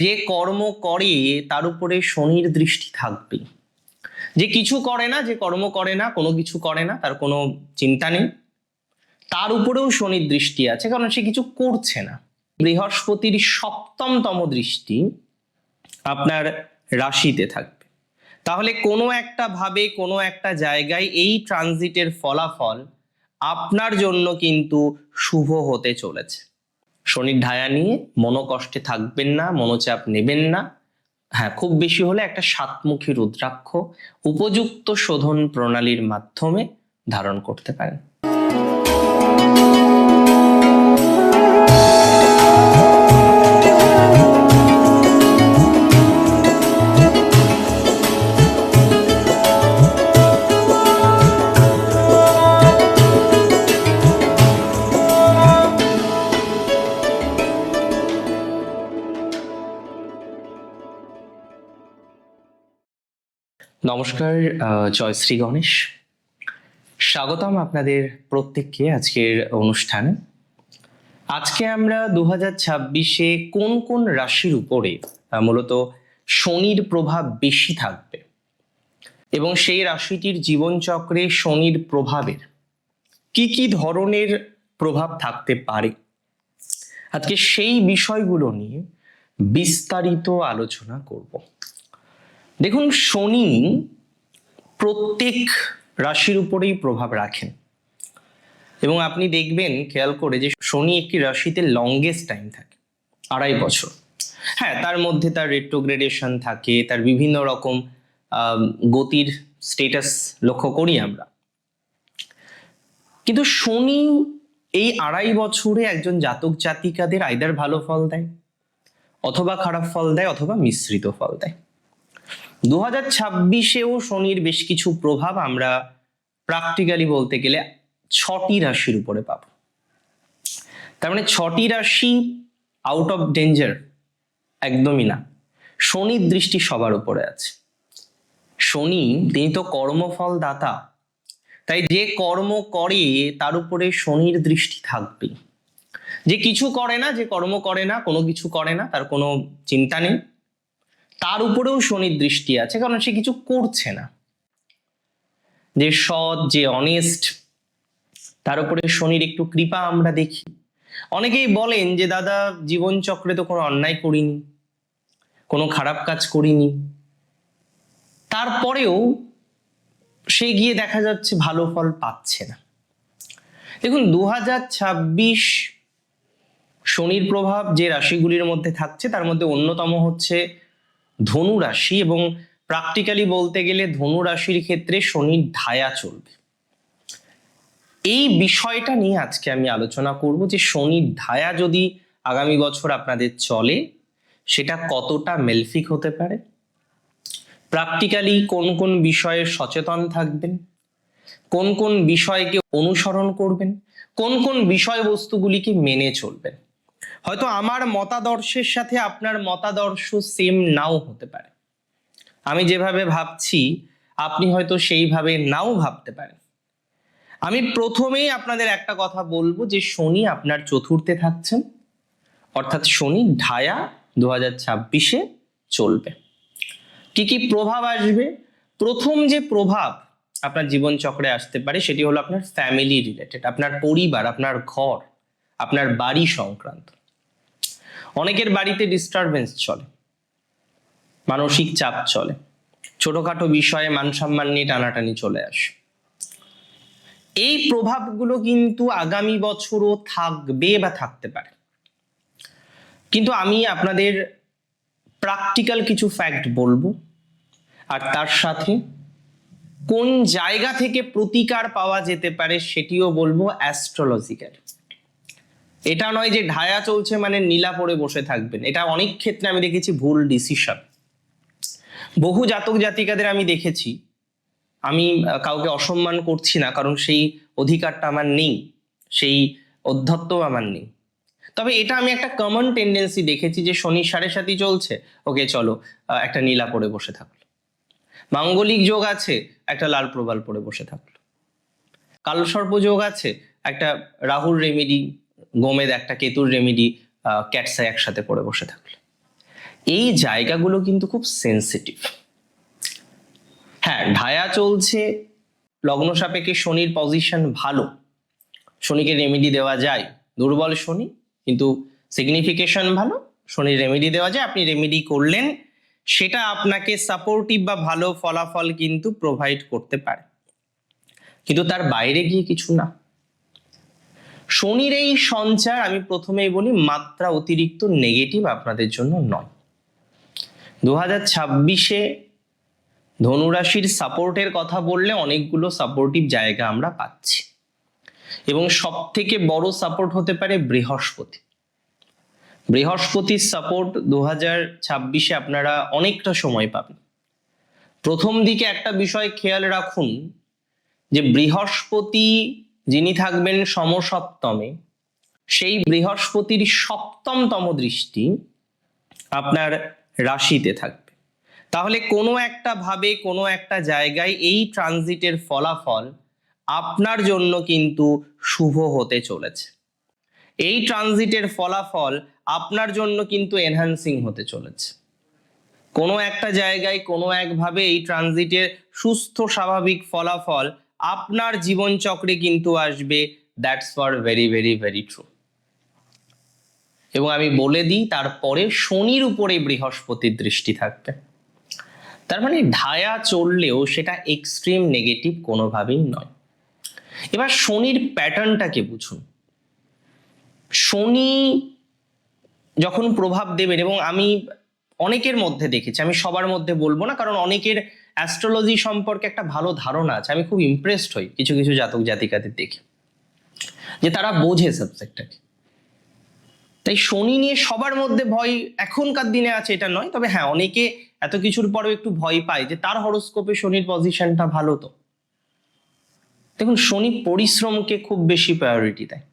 যে কর্ম করে, তার উপরে শনির দৃষ্টি থাকবে। যে কিছু করে না, যে কর্ম করে না, কোনো কিছু করে না, তার কোনো চিন্তা নেই। তার উপরেও শনির দৃষ্টি আছে, কারণ সে কিছু করছে না। বৃহস্পতির সপ্তমতম দৃষ্টি আপনার রাশিতে থাকবে। তাহলে কোনো একটা ভাবে, কোনো একটা জায়গায় এই ট্রানজিটের ফলাফল আপনার জন্য কিন্তু শুভ হতে চলেছে। শনির ঢায়া নিয়ে মনোকষ্টে থাকবেন না, মনোচাপ নেবেন না। হ্যাঁ খুব বেশি হলে একটা সাতমুখী রুদ্রাক্ষ, উপযুক্ত শোধন প্রণালীর মাধ্যমে ধারণ করতে পারেন। নমস্কার আহ, জয় শ্রী গণেশ। স্বাগতম আপনাদের প্রত্যেককে আজকের অনুষ্ঠানে। আজকে আমরা দু ছাব্বিশে কোন কোন রাশির উপরে মূলত শনির প্রভাব বেশি থাকবে? এবং সেই রাশিটির জীবনচক্রে শনির প্রভাবের কি কি ধরনের প্রভাব থাকতে পারে? আজকে সেই বিষয়গুলো নিয়ে বিস্তারিত আলোচনা করব। দেখুন, শনি প্রত্যেক রাশির উপরেই প্রভাব রাখেন। এবং আপনি দেখবেন, খেয়াল করে যে শনি একটি রাশিতে লংগেস্ট টাইম থাকে, আড়াই বছর। হ্যাঁ তার মধ্যে তার রেট্রোগ্রেডেশন থাকে, তার বিভিন্ন রকম গতির স্টেটাস লক্ষ্য করি আমরা। কিন্তু শনি এই আড়াই বছরে একজন জাতক জাতিকাদের আইদার ভালো ফল দেয়, অথবা খারাপ ফল দেয়, অথবা মিশ্রিত ফল দেয়। দু হাজার ছাব্বিশেও শনির বেশ কিছু প্রভাব আমরা প্র্যাকটিক্যালি বলতে গেলে ছটি রাশির উপরে পাব। তার মানে ছটি রাশি আউট অফ ডেঞ্জার একদমই না। শনির দৃষ্টি সবার উপরে আছে। শনি, তিনি তো কর্মফল দাতা তাই যে কর্ম করে তার উপরে শনির দৃষ্টি থাকবে যে কিছু করে না, যে কর্ম করে না, কোনো কিছু করে না, তার কোনো চিন্তা নেই। তার উপরেও শনির দৃষ্টি আছে, কারণ সে কিছু করছে না। যে সৎ, যে অনেস্ট তার উপরে শনির একটু কৃপা আমরা দেখি। অনেকেই বলেন যে, দাদা জীবন চক্রে তো কোনো অন্যায় করিনি, কোনো খারাপ কাজ করিনি। তারপরেও সে গিয়ে দেখা যাচ্ছে ভালো ফল পাচ্ছে না। দেখুন দু হাজার ছাব্বিশ শনির প্রভাব যে রাশিগুলির মধ্যে থাকছে, তার মধ্যে অন্যতম হচ্ছে ধনু রাশি এবং প্র্যাকটিক্যালি বলতে গেলে ধনু রাশির ক্ষেত্রে শনির ধায়া চলবে। এই বিষয়টা নিয়ে আজকে আমি আলোচনা করব যে শনির ধায়া যদি আগামী বছর আপনাদের চলে, সেটা কতটা মেলফিক হতে পারে? প্র্যাকটিক্যালি কোন কোন বিষয়ে সচেতন থাকবেন? কোন কোন বিষয়কে অনুসরণ করবেন? কোন কোন বিষয়বস্তুগুলিকে মেনে চলবেন? হয়তো আমার মতাদর্শের সাথে আপনার মতাদর্শ সেম নাও হতে পারে। আমি যেভাবে ভাবছি, আপনি হয়তো সেইভাবে নাও ভাবতে পারেন। আমি প্রথমেই আপনাদের একটা কথা বলব যে শনি আপনার চতুর্থে থাকছেন। অর্থাৎ শনি ঢায়া দু হাজার ছাব্বিশে চলবে। কি কি প্রভাব আসবে? প্রথম যে প্রভাব আপনার জীবন চক্রে আসতে পারে সেটি হলো আপনার ফ্যামিলি রিলেটেড আপনার পরিবার, আপনার ঘর, আপনার বাড়ি সংক্রান্ত। অনেকের বাড়িতে ডিস্টারবেন্স চলে, মানসিক চাপ চলে, ছোটখাটো বিষয়ে মান সম্মান নিয়ে টানাটানি চলে আসে। এই প্রভাবগুলো কিন্তু আগামী বছরও থাকবে বা থাকতে পারে। কিন্তু আমি আপনাদের প্র্যাকটিক্যাল কিছু ফ্যাক্ট বলব, আর তার সাথে কোন জায়গা থেকে প্রতিকার পাওয়া যেতে পারে সেটিও বলব অ্যাস্ট্রোলজিক্যাল এটা নয় যে ঢায়া চলছে মানে নীলা পরে বসে থাকবেন। এটা অনেক ক্ষেত্রে আমি দেখেছি ভুল ডিসিশন বহু জাতক জাতিকাদের আমি দেখেছি। আমি কাউকে অসম্মান করছি না, কারণ সেই অধিকারটা আমার নেই, সেই অধ্যত্ব আমার নেই। তবে এটা আমি একটা কমন টেন্ডেন্সি দেখেছি যে শনি সাড়ে সাতই চলছে, ওকে চলো একটা নীলা পরে বসে থাকল। মাঙ্গলিক যোগ আছে, একটা লাল প্রবাল পরে বসে থাকল। কালসর্প যোগ আছে, একটা রাহুল রেমেডি গোমেদ একটা কেতুর রেমেডি ক্যাটসা একসাথে পরে বসে থাকল। এই জায়গাগুলো কিন্তু খুব সেন্সিটিভ হ্যাঁ ঢায়া চলছে, লগ্ন সাপেক্ষে শনির পজিশন ভালো। শনিকে রেমেডি দেওয়া যায়, দুর্বল শনি, কিন্তু সিগনিফিকেশন ভালো, শনির রেমেডি দেওয়া যায়, আপনি রেমেডি করলেন, সেটা আপনাকে সাপোর্টিভ বা ভালো ফলাফল কিন্তু প্রোভাইড করতে পারে। কিন্তু তার বাইরে গিয়ে কিছু না। শনির এই সঞ্চার আমি প্রথমেই বলি মাত্রা অতিরিক্ত নেগেটিভ আপনাদের জন্য নয়। দু হাজার ছাব্বিশে ধনুরাশির সাপোর্টের কথা বললে অনেকগুলো সাপোর্টিভ জায়গা আমরা পাচ্ছি। এবং সব থেকে বড় সাপোর্ট হতে পারে বৃহস্পতি। বৃহস্পতির সাপোর্ট দু হাজার ছাব্বিশে আপনারা অনেকটা সময় পাবেন। প্রথম দিকে একটা বিষয় খেয়াল রাখুন যে বৃহস্পতি যিনি থাকবেন সমসপ্তমে, সেই বৃহস্পতির সপ্তমতম দৃষ্টি আপনার রাশিতে থাকবে। তাহলে কোনো একটা ভাবে, কোনো একটা জায়গায় এই ট্রানজিটের ফলাফল আপনার জন্য কিন্তু শুভ হতে চলেছে। এই ট্রানজিটের ফলাফল আপনার জন্য কিন্তু এনহান্সিং হতে চলেছে। কোনো একটা জায়গায় কোনো একভাবে এই ট্রানজিটের সুস্থ স্বাভাবিক ফলাফল আপনার জীবনচক্রে কিন্তু আসবে that's for very very very true এবং আমি বলে দিই, তারপরে শনির উপরে বৃহস্পতির দৃষ্টি থাকবে। তার মানে ঢায়া চললেও সেটা এক্সট্রিম নেগেটিভ কোনোভাবেই নয়। এবার শনির প্যাটার্নটাকে বুঝুন। শনি যখন প্রভাব দেবেন, এবং আমি অনেকের মধ্যে দেখেছি, আমি সবার মধ্যে বলব না, কারণ অনেকের অ্যাস্ট্রোলজি সম্পর্কে একটা ভালো ধারণা আছে, আমি খুব ইমপ্রেসড হই কিছু কিছু জাতক জাতিকাদের দেখে। যে তারা বোঝে সাবজেক্টটাকে তাই শনি নিয়ে সবার মধ্যে ভয় এখনকার দিনে আছে, এটা নয়, তবে হ্যাঁ অনেকে এত কিছুর পরেও একটু ভয় পায় যে তার হরোস্কোপে শনির পজিশনটা ভালো তো। দেখুন, শনি পরিশ্রমকে খুব বেশি প্রায়োরিটি দেয়।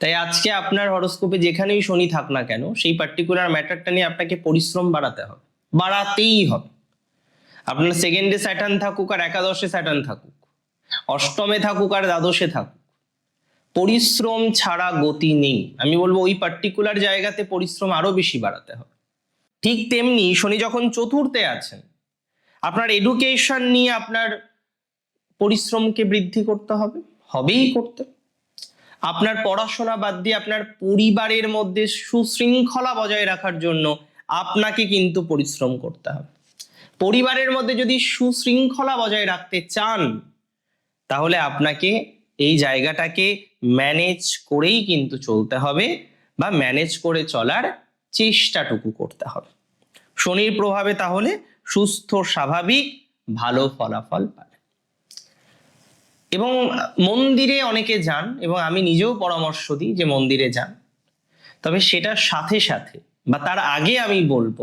তাই আজকে আপনার হরোস্কোপে যেখানেই শনি থাক না কেন, সেই পার্টিকুলার ম্যাটারটা নিয়ে আপনাকে পরিশ্রম বাড়াতে হবে। বাড়াতেই হবে। আপনার সেকেন্ডে স্যাটার্ন থাকুক আর একাদশে স্যাটার্ন থাকুক, অষ্টমে থাকুক আর দ্বাদশে থাকুক, পরিশ্রম ছাড়া গতি নেই। আমি বলব ওই পার্টিকুলার জায়গাতে পরিশ্রম আরও বেশি বাড়াতে হবে। ঠিক তেমনি শনি যখন চতুর্থে আছেন, আপনার এডুকেশন নিয়ে আপনার পরিশ্রমকে বৃদ্ধি করতে হবে, হবেই করতে। আপনার পড়াশোনা বাদ দিয়ে আপনার পরিবারের মধ্যে সুশৃঙ্খলা বজায় রাখার জন্য আপনাকে কিন্তু পরিশ্রম করতে হবে। পরিবারের মধ্যে যদি সুশৃঙ্খলা বজায় রাখতে চান, তাহলে আপনাকে এই জায়গাটাকে ম্যানেজ করেই কিন্তু চলতে হবে বা ম্যানেজ করে চলার চেষ্টাটুকু করতে হবে। শনির প্রভাবে তাহলে সুস্থ, স্বাভাবিক, ভালো ফলাফল পাবে এবং মন্দিরে অনেকে যান এবং আমি নিজেও পরামর্শ দিই যে মন্দিরে যান। তবে সেটার সাথে সাথে বা তার আগে আমি বলব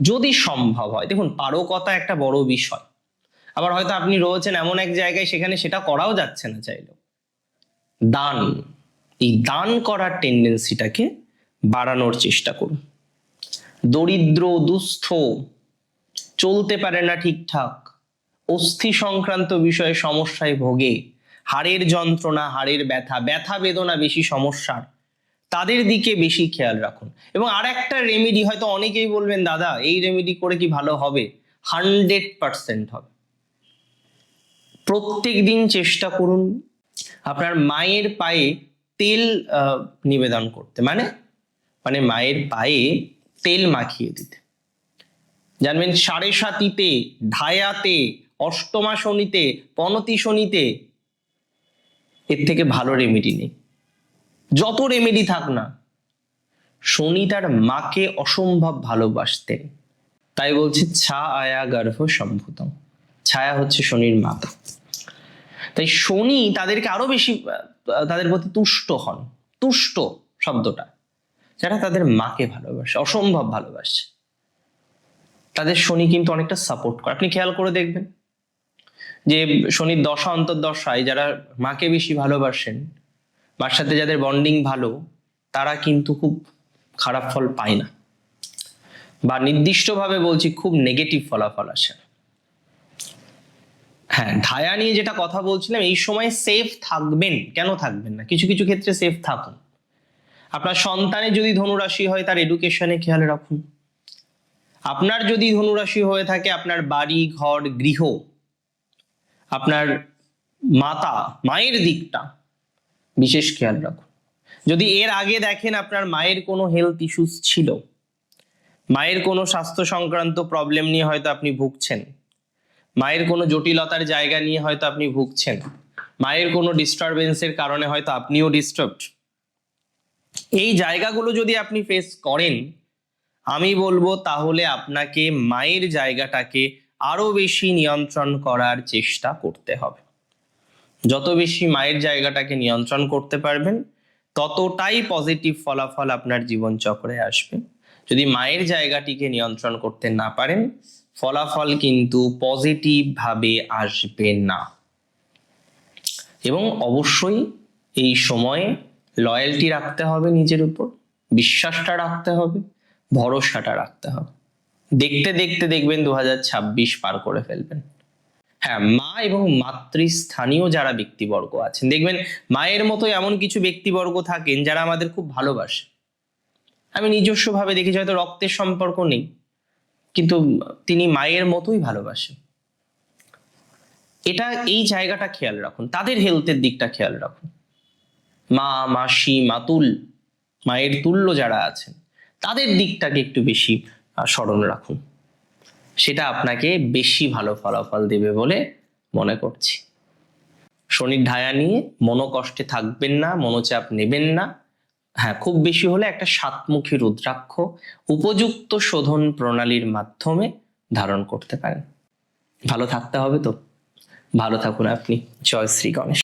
যদি সম্ভব হয়। দেখুন, পারকতা একটা বড় বিষয়। আবার হয়তো আপনি রয়েছেন এমন এক জায়গায় সেখানে সেটা করাও যাচ্ছে না চাইলেও। দান। এই দান করার টেন্ডেন্সিটাকে বাড়ানোর চেষ্টা করুন। দরিদ্র, দুস্থ, চলতে পারে না ঠিকঠাক, অস্থি সংক্রান্ত বিষয়ে সমস্যায় ভোগে, হাড়ের যন্ত্রণা, হাড়ের ব্যথা ব্যথা বেদনা বেশি সমস্যার তাদের দিকে বেশি খেয়াল রাখুন। এবং আর একটা রেমেডি হয়তো অনেকেই বলবেন, দাদা, এই রেমেডি করে কি ভালো হবে? হান্ড্রেড পার্সেন্ট হবে। প্রত্যেক দিন চেষ্টা করুন আপনার মায়ের পায়ে তেল নিবেদন করতে। মানে? মানে মায়ের পায়ে তেল মাখিয়ে দিতে। জানবেন, সাড়ে সাতিতে, ঢায়াতে, অষ্টমা শনিতে, পনতি শনিতে এর থেকে ভালো রেমেডি নেই। যত রেমেডি থাক না, শনি তার মাকে অসম্ভব ভালোবাসতেন। তাই বলছে ছা আয়া গর্ভ সম্ভূতম। ছায়া হচ্ছে শনির মাতা তাই শনি তাদেরকে আরও বেশি তাদের প্রতি তুষ্ট হন। তুষ্ট শব্দটা। যারা তাদের মাকে ভালোবাসে, অসম্ভব ভালোবাসে। তাদের শনি কিন্তু অনেকটা সাপোর্ট করে। আপনি খেয়াল করে দেখবেন যে শনির দশা, অন্তর্দশায় যারা মাকে বেশি ভালোবাসেন মার সাথে যাদের বন্ডিং ভালো, তারা কিন্তু খুব খারাপ ফল পায় না। বা নির্দিষ্টভাবে বলছি খুব নেগেটিভ ফলাফল আসে হ্যাঁ ঢায়া নিয়ে যেটা কথা বলছিলাম, এই সময় সেফ থাকবেন। কেন থাকবেন না? কিছু কিছু ক্ষেত্রে সেফ থাকুন। আপনার সন্তানের যদি ধনুরাশি হয়, তার এডুকেশনে খেয়াল রাখুন। আপনার যদি ধনুরাশি হয়ে থাকে, আপনার বাড়ি, ঘর, গৃহ, আপনার মাতা, মায়ের দিকটা বিশেষ খেয়াল রাখুন। যদি এর আগে দেখেন আপনার মায়ের কোনো হেলথ ইস্যুস ছিল, মায়ের কোনো স্বাস্থ্য সংক্রান্ত প্রবলেম নিয়ে হয়তো আপনি ভুগছেন, মায়ের কোনো জটিলতার জায়গা নিয়ে হয়তো আপনি ভুগছেন, মায়ের কোনো ডিস্টারবেন্সের কারণে হয়তো আপনিও ডিস্টার্বড এই জায়গাগুলো যদি আপনি ফেস করেন, আমি বলব তাহলে আপনাকে মায়ের জায়গাটাকে আরও বেশি নিয়ন্ত্রণ করার চেষ্টা করতে হবে। যত বেশি মায়ের জায়গাটাকে নিয়ন্ত্রণ করতে পারবেন, ততটাই পজিটিভ ফলাফল আপনার জীবন চক্রে আসবে। যদি মায়ের জায়গাটিকে নিয়ন্ত্রণ করতে না পারেন, ফলাফল কিন্তু পজিটিভ ভাবে আসবে না। এবং অবশ্যই এই সময়ে লয়্যালটি রাখতে হবে নিজের উপর, বিশ্বাসটা রাখতে হবে, ভরসাটা রাখতে হবে। দেখতে দেখতে দেখবেন দু হাজার ছাব্বিশ পার করে ফেলবেন। হ্যাঁ মা এবং মাতৃস্থানীয় যারা ব্যক্তিবর্গ আছেন, দেখবেন মায়ের মতো এমন কিছু ব্যক্তিবর্গ থাকেন যারা আমাদের খুব ভালোবাসে। আমি নিজস্বভাবে দেখেছি, হয়তো রক্তের সম্পর্ক নেই, কিন্তু তিনি মায়ের মতোই ভালোবাসেন। এটা এই জায়গাটা খেয়াল রাখুন, তাদের হেলথের দিকটা খেয়াল রাখুন। মা, মাসি, মাতুল, মায়ের তুল্য যারা আছেন, তাদের দিকটাকে একটু বেশি স্মরণ রাখুন। সেটা আপনাকে বেশি ভালো ফলাফল দেবে বলে মনে করছি। শনির ঢায়া নিয়ে মনোকষ্টে থাকবেন না, মনোচাপ নেবেন না। হ্যাঁ খুব বেশি হলে একটা সাতমুখী রুদ্রাক্ষ উপযুক্ত শোধন প্রণালীর মাধ্যমে ধারণ করতে পারেন। ভালো থাকতে হবে তো। ভালো থাকুন আপনি। জয় শ্রী গণেশ।